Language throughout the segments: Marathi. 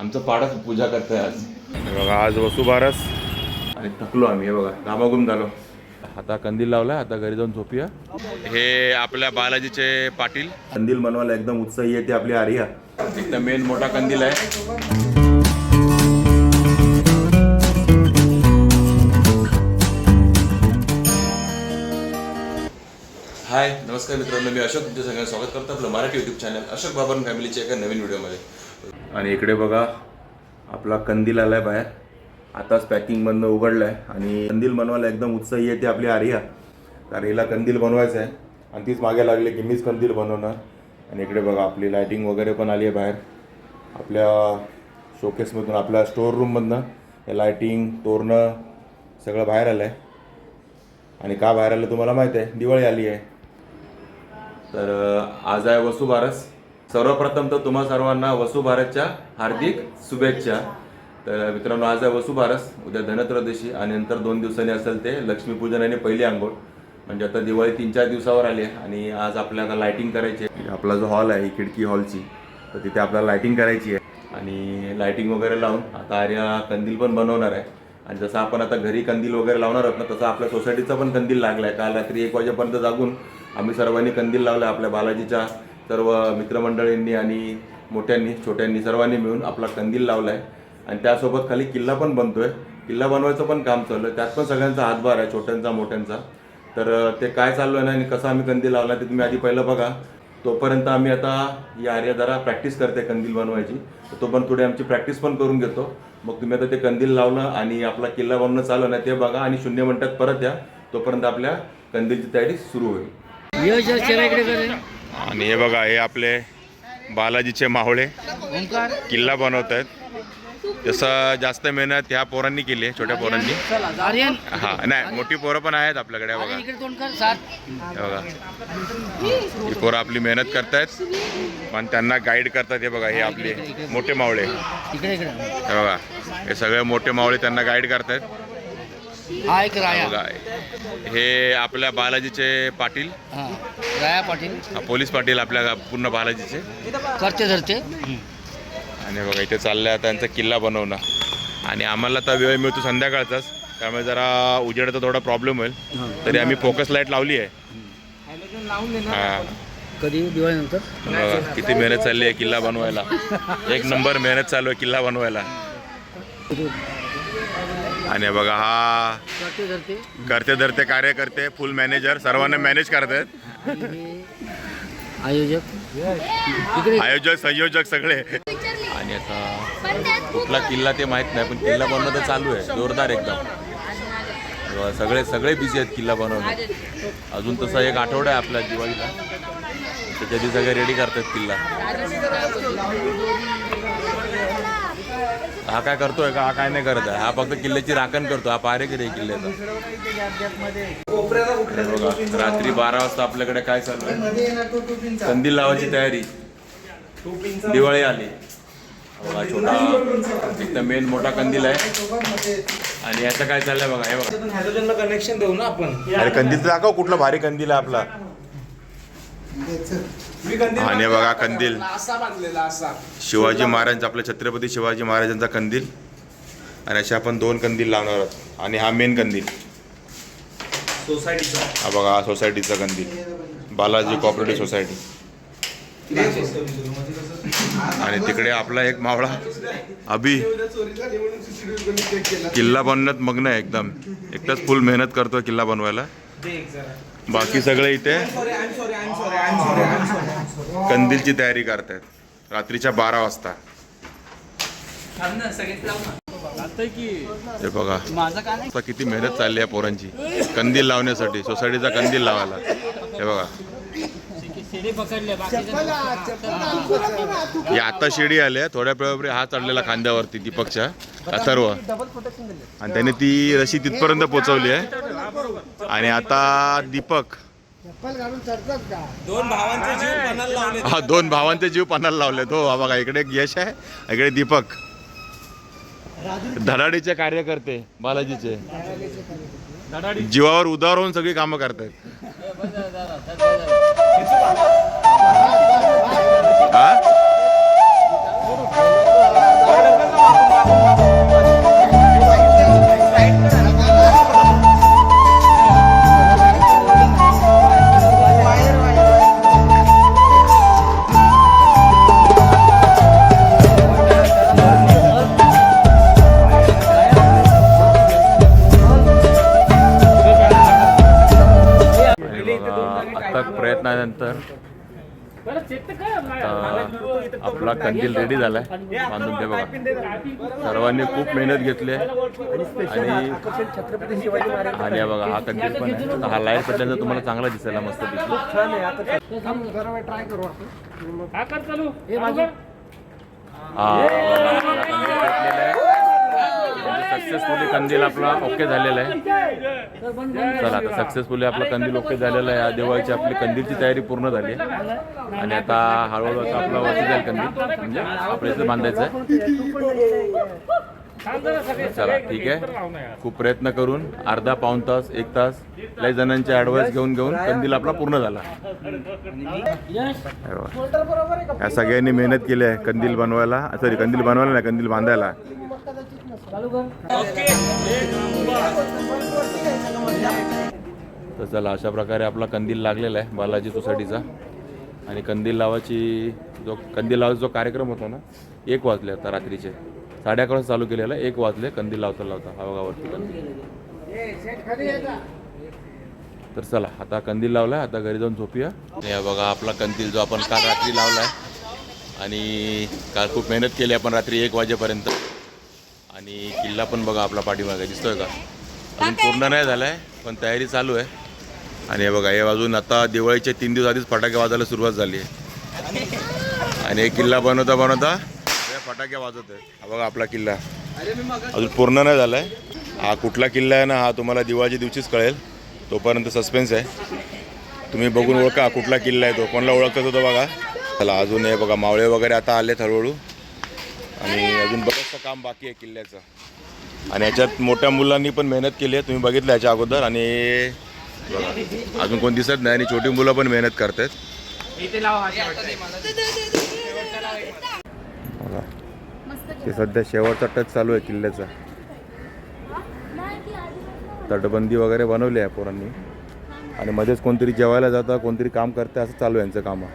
आमचं पाडच पूजा करतोय आज. बघा आज वसुबारस आणि थकलो आम्ही हे बघा घामाघूम झालो. आता कंदील लावलाय आता घरी जाऊन झोपूया. हे आपल्या बालाजीचे पाटील. कंदील बनवायला एकदम उत्साही आहे ते आपली आर्या. एकदम मेन मोठा कंदील आहे. हाय नमस्कार मित्रांनो मी अशोक तुमच्या सगळ्यांना स्वागत करतो आपलं मराठी युट्यूब चॅनल अशोक बाबर फॅमिलीच्या एका नवीन व्हिडिओमध्ये आणि इकडे बघा आपला कंदील आलाय बाहेर. आताच पॅकिंगमधनं उघडलं आहे आणि कंदील बनवायला एकदम उत्साही आहे ती आपली आर्या. कारण हिला कंदील बनवायचं आहे. आणि तीच मागे लागले की मीच कंदील बनवणार. आणि इकडे बघा आपली लायटिंग वगैरे पण आली आहे बाहेर. आपल्या शोकेसमधून आपल्या स्टोअर रूममधनं हे लायटिंग तोरणं सगळं बाहेर आलं आहे आणि का बाहेर आलं तुम्हाला माहीत आहे? दिवाळी आली आहे. तर आज आहे वसुबारस. सर्वप्रथम तर तुम्हा सर्वांना वसुबारसच्या हार्दिक शुभेच्छा. तर मित्रांनो आज आहे वसुबारस उद्या धनत्रयोदशी आणि नंतर दोन दिवसांनी असेल ते लक्ष्मीपूजन आणि पहिली आंघोळ. म्हणजे आता दिवाळी तीन चार दिवसावर आली आहे आणि आज आपल्याला लायटिंग करायची आहे. आपला जो हॉल आहे खिडकी हॉलची तर तिथे आपल्याला लायटिंग करायची आहे. आणि लायटिंग वगैरे लावून आता आर्या कंदील पण बनवणार आहे. आणि जसं आपण आता घरी कंदील वगैरे लावणार आहोत ना तसं आपल्या सोसायटीचा पण कंदील लागला आहे काल रात्री एक वाजेपर्यंत जागून आम्ही सर्वांनी कंदील लावला आपल्या बालाजीच्या. सर्व मित्रमंडळींनी आणि मोठ्यांनी छोट्यांनी सर्वांनी मिळून आपला कंदील लावला आहे आणि त्यासोबत खाली किल्ला पण बनतोय. किल्ला बनवायचं पण काम चालू आहे त्यात पण सगळ्यांचा हातभार आहे छोट्यांचा मोठ्यांचा. तर ते काय चालू आहे ना आणि कसं आम्ही कंदील लावला ते तुम्ही आधी पहिलं बघा. तोपर्यंत आम्ही आता या आर्या जरा प्रॅक्टिस करते कंदील बनवायची. तर तो पण थोडी आमची प्रॅक्टिस पण करून घेतो. मग तुम्ही आता ते कंदील लावलं आणि आपला किल्ला बनवणं चालू नाही ना ते बघा आणि शून्य मिनटात परत या. तोपर्यंत आपल्या कंदीलची तयारी सुरू होईल. आणि हे बघा हे आपले बालाजीचे माहोळे. किल्ला बनवत आहेत तसं जास्त मेहनत ह्या पोरांनी केली आहे छोट्या पोरांनी. हा नाही मोठी पोरं पण आहेत आपल्याकडे बघा. बघा. ही पोरं आपली मेहनत करतायत पण त्यांना गाईड करतात हे बघा हे आपले मोठे मावळे हे बघा हे सगळे मोठे मावळे त्यांना गाईड करतायत. हा एक राया. बघा हे आपल्या बालाजीचे पाटील. हा राया पाटील. हा, पोलीस पाटील आपल्या पूर्ण बालाजीचे. करते धरते आणि बघा इथे चाललंय आता त्यांचा किल्ला बनवणं. आणि आम्हाला आता वेळ मिळतो संध्याकाळचाच. त्यामुळे जरा उजेडाचा थोडा प्रॉब्लेम होईल. तरी आम्ही फोकस लाइट लावली आहे. हा. कधी? दिवाळी नंतर बघा, किती मेहनत चालली आहे किल्ला बनवायला. एक नंबर मेहनत चालू आहे किल्ला बनवायला. आणि बघा हा. करते धरते करते धरते कार्यकर्ते फुल मॅनेजर सर्वांना मॅनेज हे आयोजक. आयोजक संयोजक सगळे. आणि आता कुठला किल्ला ते माहीत नाही पण किल्ला बनवणं तर चालू आहे. जोरदार एकदम. सगळे सगळे बिझी आहेत किल्ला बनवणं अजून तसा एक आठवडा आहे आपल्या दिवाळीला. त्याच्या आधी सगळे रेडी करतात किल्ला. हा काय करतोय का? हा काय नाही करत आहे. हा फक्त किल्ल्याची राखण करतो. हा पारेकरी आहे किल्ल्याचा? बघा रात्री बारा वाजता आपल्याकडे काय चालू आहे? कंदील लावायची तयारी. दिवाळी आली. बघा छोटा एकदम मेन मोठा कंदील आहे. आणि याचं काय चाललंय बघा हे बघा. कनेक्शन देऊ ना आपण. अरे कंदील दाखव कुठला भारी कंदील आहे आपला. मी कंदील आणि बघा कंदील. असा बांधलेला असा. शिवाजी महाराजांचा आपल्या छत्रपती शिवाजी महाराजांचा कंदील. आणि असे आपण दोन कंदील लावणार आहोत. आणि हा मेन कंदील. सोसायटीचा हा बघा हा सोसायटीचा कंदील. बालाजी कोऑपरेटिव्ह सोसायटी आणि तिकडे आपला एक मावळा अभि. किल्ला बनवण्यात मग्न आहे एकदम. एकटाच फुल मेहनत करतो किल्ला बनवायला. दे एक जरा. बाकी सगळे इथे कंदीलची तयारी करतायत. रात्रीच्या बारा वाजता. हे बघा. आता किती मेहनत चालली आहे पोरांची. कंदील लावण्यासाठी सोसायटीचा कंदील लावायला. हे बघा. ही आता शिडी आल्या थोड्या वेळापूर्वी हा चढलेला खांद्यावरती दीपकच्या. अथर्व. आणि त्याने ती रशी तिथपर्यंत पोहोचवली आहे. आणि आता दीपक. दोन भावांचे जीव पणाला लावले हा दोन भावांचे जीव पणाला लावले तो हा बघा इकडे एक यश आहे इकडे दीपक. धडाडीचे कार्यकर्ते बालाजीचे. जीवावर उदार होऊन सगळी कामं करतायत. आपला कंदील रेडी झालाय. बांधून ते बघा. सर्वांनी खूप मेहनत घेतली आहे. आणि छत्रपती शिवाजी महाराज आणि हा बघा हा कंदील पण आहे. आता हा लाइट पडल्यानंतर तुम्हाला चांगला दिसायला मस्त ट्राय करू आपण. हे सक्सेसफुली कंदील आपला ओके झालेला आहे. चला आता सक्सेसफुली आपला कंदील ओके झालेला आहे. या दिवाळीची आपली कंदीलची तयारी पूर्ण झाली आहे. आणि आता हळूहळू आता आपला वरती जाईल कंदील. म्हणजे आपल्या इथे बांधायचं आहे. चला ठीक आहे. खूप प्रयत्न करून अर्धा पाऊण तास एक तास लय जणांचे ॲडवाइस घेऊन घेऊन कंदील आपला पूर्ण झाला. या सगळ्यांनी मेहनत केली आहे कंदील बनवायला. सॉरी कंदील बनवायला नाही कंदील बांधायला. तर चला अशा प्रकारे आपला कंदील लागलेला आहे बालाजी सोसायटीचा. आणि कंदील लावायची जो कंदील लावायचा जो कार्यक्रम होता ना एक वाजले आता रात्रीचे. साडे अकरा चालू केलेला एक वाजले कंदील लावता लावता हा बघा वरती. कंदील. तर चला आता कंदील लावलाय आता घरी जाऊन झोपूया. आणि हा बघा आपला कंदील जो आपण काल रात्री लावलाय. आणि काल खूप मेहनत केली आपण रात्री एक वाजेपर्यंत. आणि किल्ला पण बघा आपला पाठीमागे दिसतोय का? अजून पूर्ण नाही झालाय पण तयारी चालू आहे. आणि हे बघा हे अजून आता दिवाळीच्या तीन दिवस आधीच फटाके वाजायला सुरुवात झाली आहे. आणि हे किल्ला बनवता बनवता हे फटाके वाजत आहे हा बघा आपला किल्ला. अजून पूर्ण नाही झालाय. हा कुठला किल्ला आहे ना हा तुम्हाला दिवाळीच्या दिवशीच कळेल. तोपर्यंत सस्पेन्स आहे. तुम्ही बघून ओळखा कुठला किल्ला आहे तो. कोणाला ओळखत होतो बघा. चला अजून हे बघा मावळे वगैरे आता आलेत हळूहळू. आणि अजून बरंचसं काम बाकी आहे किल्ल्याचं. आणि याच्यात मोठ्या मुलांनी पण मेहनत केली आहे तुम्ही बघितलं याच्या अगोदर. आणि बघा अजून कोण दिसत नाही आणि छोटी मुलं पण मेहनत करतात बघा ते सध्या शेवटचा टच चालू आहे किल्ल्याचा. तटबंदी वगैरे बनवली आहे पोरांनी. आणि मध्येच कोणतरी जेवायला जातं कोणतरी काम करतं असं चालू आहे यांचं कामं.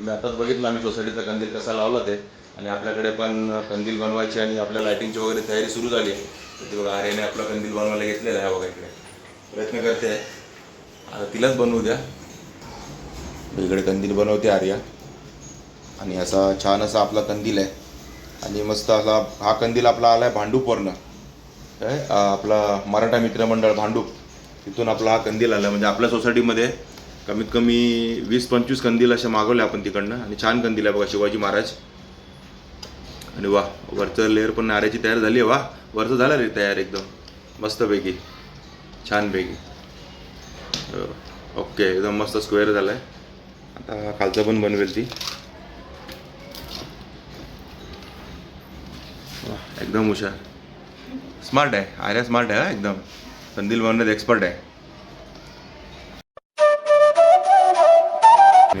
तुम्ही आताच बघितलं आम्ही सोसायटीचा कंदील कसा लावला ते. आणि आपल्याकडे पण कंदील बनवायची आणि आपल्या लायटिंगची वगैरे तयारी सुरू झाली आहे. तर ती बघा आर्याने आपला कंदील बनवायला घेतलेला आहे बघा इकडे. प्रयत्न करते. आहे आता तिलाच बनवू द्या. इकडे कंदील बनवते आर्या. आणि असा छान असा आपला कंदील आहे. आणि मस्त असा हा कंदील आपला आला आहे भांडूपवरनं. काय? आपला मराठा मित्रमंडळ भांडूप. तिथून आपला हा कंदील आला म्हणजे आपल्या सोसायटीमध्ये कमीत कमी वीस पंचवीस कंदील अशा मागवल्या आपण तिकडनं. आणि छान कंदील आहे बघा शिवाजी महाराज. आणि वा वरचं लेअर पण नाऱ्याची तयार झाली आहे. वा वरचं झालं रे तयार एकदम. मस्तपैकी. छानपैकी. ओके एकदम मस्त स्क्वेअर झाला आहे आता खालचं पण बनवेल ती. वा, एकदम हुशार. स्मार्ट आहे. आर्या स्मार्ट आहे हा एकदम. कंदील बनवण्यात एक्सपर्ट आहे.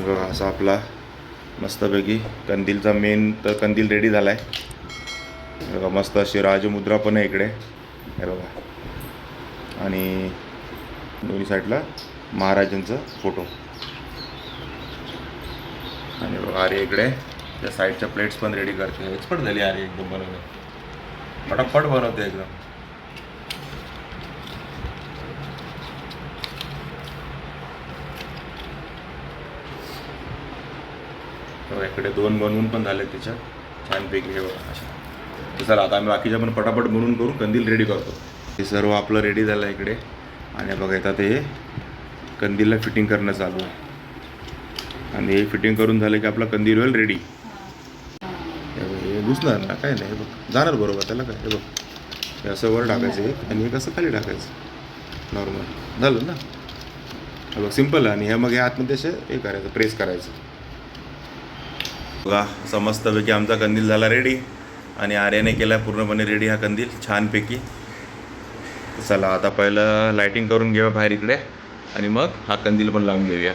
आणि बघा असा आपला मस्तपैकी कंदीलचा मेन तर कंदील रेडी झाला आहे बघा मस्त अशी राजमुद्रा पण आहे इकडे. हे बघा. आणि दोन्ही साईडला महाराजांचा फोटो आणि बघा अरे इकडे. त्या साईडच्या प्लेट्स पण रेडी करते. एक्सपर्ट झाली अरे एकदम बनवते फटाफट बनवते एकदम. इकडे दोन बनवून पण झाले त्याच्यात. छानपैकी हे बघा अशा. तर आता आम्ही बाकीच्या पण पटापट बनवून करून कंदील रेडी करतो. हे सर्व आपलं रेडी झालं आहे इकडे. आणि बघा येतात हे कंदीलला फिटिंग करणं चालू आहे. आणि हे फिटिंग करून झालं की आपला कंदील होईल रेडी हे घुसणार ना काय नाही हे बघ. जाणार बरोबर त्याला काय हे बघ. हे असं वर टाकायचं एक आणि हे कसं खाली टाकायचं. नॉर्मल झालं ना? हे बघ सिंपल आहे. आणि हे मग हे आतमध्ये असे हे करायचं प्रेस करायचं. बघा असा मस्तपैकी आमचा कंदील झाला रेडी आणि आर्याने केला पूर्णपणे रेडी हा कंदील छानपैकी. चला आता पहिलं लाईटिंग करून घेऊया बाहेर इकडे. आणि मग हा कंदील पण लावून घेऊया.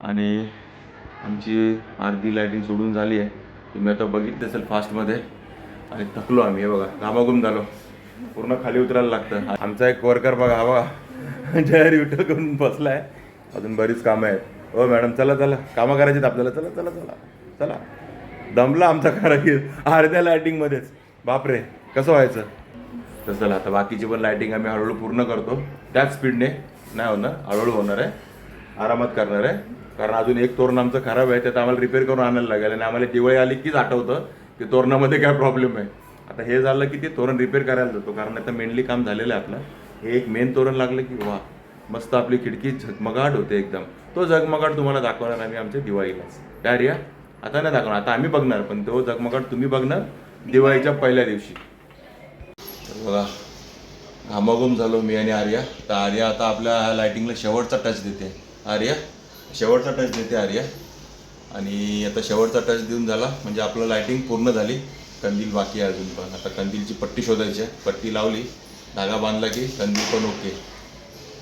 आणि आमची अर्धी लाईटिंग सोडून झाली आहे. तुम्ही आता बघितलं असेल फास्टमध्ये आणि थकलो आम्ही हे बघा. घामाघूम झालो. पूर्ण खाली उतरायला लागतं. आमचा एक वर्कर बघा हा बघा. जयर युटल करून बसलाय. अजून बरीच कामं आहेत. हो मॅडम चला चला. कामं करायची आहेत आपल्याला. चला चला चला. चला. दमला आमचा कारागीर अर्ध्या लायटिंगमध्येच बापरे कसं व्हायचं? तर चला आता बाकीची पण लायटिंग आम्ही हळूहळू पूर्ण करतो. त्याच स्पीडने नाही होणार. हळूहळू होणार आहे. आरामात करणार आहे. कारण अजून एक तोरण आमचं खराब आहे त्यात आम्हाला रिपेअर करून आणायला लागेल. आणि आम्हाला दिवाळी आली कीच आठवतं. की तोरणामध्ये काय प्रॉब्लेम आहे? आता हे झालं की ते तोरण रिपेअर करायला जातो. कारण आता मेनली काम झालेलं आहे आपलं. हे एक मेन तोरण लागलं की वा मस्त आपली खिडकी झगमगाट होते एकदम. तो झगमगाट तुम्हाला दाखवणार आम्ही आमच्या दिवाळीलाच डायरिया आता नाही दाखवणार. आता आम्ही बघणार पण तो झगमगाट तुम्ही बघणार दिवाळीच्या पहिल्या दिवशी. तर बघा घामाघूम झालो मी आणि आर्या. तर आर्या आता आपल्या लाईटिंगला लायटिंगला शेवटचा टच देते. आर्या शेवटचा टच देते आर्या. आणि आता शेवटचा टच देऊन झाला. म्हणजे आपलं लायटिंग पूर्ण झाली. कंदील बाकी आहे अजून पण. आता कंदीलची पट्टी शोधायची आहे. पट्टी लावली. धागा बांधला की कंदील पण ओके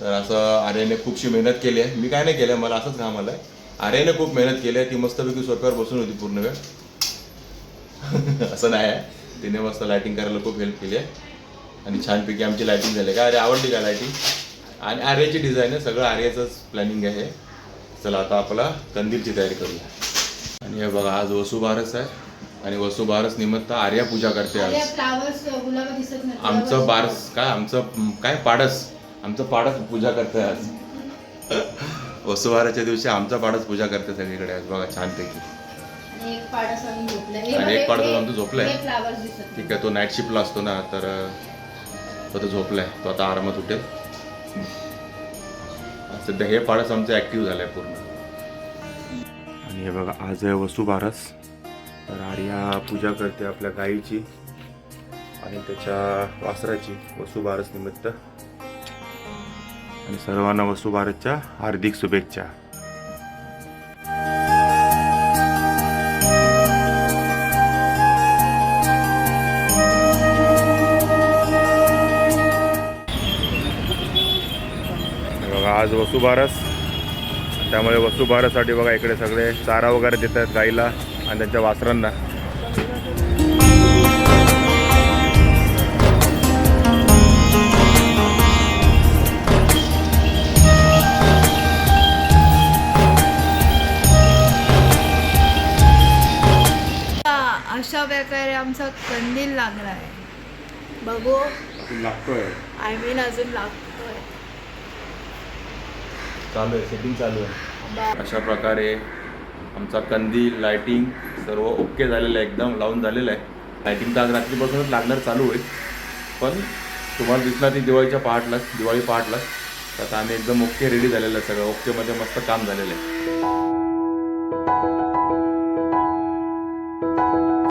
तर असं आर्याने खूपशी मेहनत केली आहे. मी काय नाही केलं मला असंच घाम आलं आहे आर्याने खूप मेहनत केली आहे. ती मस्तपैकी सोप्यावर बसून होती पूर्ण वेळ. असं नाही आहे. तिने मस्त लायटिंग करायला खूप हेल्प केली आहे. आणि छानपैकी आमची लायटिंग झाली काय अरे आवडली का लायटिंग आणि आर्याची डिझाईन आहे. सगळं आर्याचंच प्लॅनिंग आहे. चला आता आपला कंदीलची तयारी करूया. आणि हे बघा आज वसुबारस आहे आणि वसुबारस निमित्त आर्या पूजा करते आज आमचं बारस काय आमचं काय पाडस? आमचं पाडस पूजा करतोय आज. वसुबाराच्या दिवशी आमचा पाडस पूजा करते सगळीकडे आज. बघा छानपैकी. आणि एक पाडस आमचं झोपलाय. ठीक आहे तो नाईट शिफ्टला असतो ना तर तो आता झोपलाय. तो आता आरामात उठेल. सध्या हे पाडस आमचं ॲक्टिव्ह झालं आहे पूर्ण. आणि हे बघा आज आहे वसुबारस. तर आर्या पूजा करते आपल्या गाईची आणि त्याच्या वासराची वसुबारस निमित्त. आणि सर्वांना वसुबारसच्या हार्दिक शुभेच्छा. हे बघा आज वसुबारस. त्यामुळे वसुबारसाठी बघा इकडे सगळे. चारा वगैरे देत आहेत गाईला आणि त्यांच्या वासरांना. अशा प्रकारे आमचा कंदील लागला आहे. बघू. लागतोय. आय मीन अजून लागतोय. चालू आहे सेटिंग चालू आहे. अशा प्रकारे आमचा कंदील लायटिंग सर्व ओके झालेलं आहे एकदम लावून झालेलं आहे. लायटिंग तर आज रात्रीपासूनच लागणार चालू होईल. पण तुम्हाला दिसणार ती दिवाळीच्या पहाटलाच दिवाळी पहाटलाच तर आता आम्ही एकदम ओके रेडी झालेलं आहे सगळं. ओकेमध्ये मस्त काम झालेलं आहे.